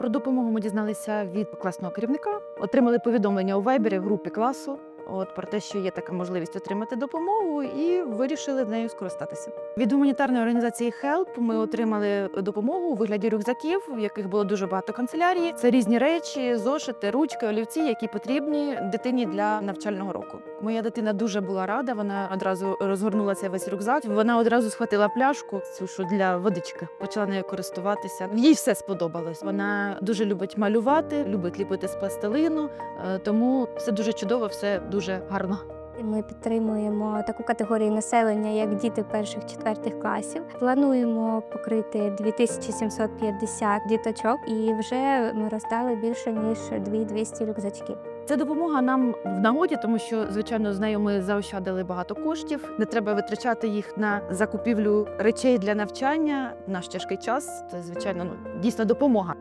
Про допомогу ми дізналися від класного керівника, отримали повідомлення у вайбері в групі класу. От про те, що є така можливість отримати допомогу, і вирішили нею скористатися. Від гуманітарної організації HELP ми отримали допомогу у вигляді рюкзаків, в яких було дуже багато канцелярії. Це різні речі, зошити, ручки, олівці, які потрібні дитині для навчального року. Моя дитина дуже була рада. Вона одразу розгорнулася весь рюкзак. Вона одразу схватила пляшку, цю що для водички, почала нею користуватися. Їй все сподобалось. Вона дуже любить малювати, любить ліпити з пластилину, е, тому це дуже чудово, все дуже гарно. Ми підтримуємо таку категорію населення, як діти перших четвертих класів. Плануємо покрити 2750 діточок, і вже ми роздали більше ніж 2200 рюкзачків. Ця допомога нам в нагоді, тому що звичайно з нею ми заощадили багато коштів. Не треба витрачати їх на закупівлю речей для навчання наш тяжкий час. Це звичайно ну дійсно допомога.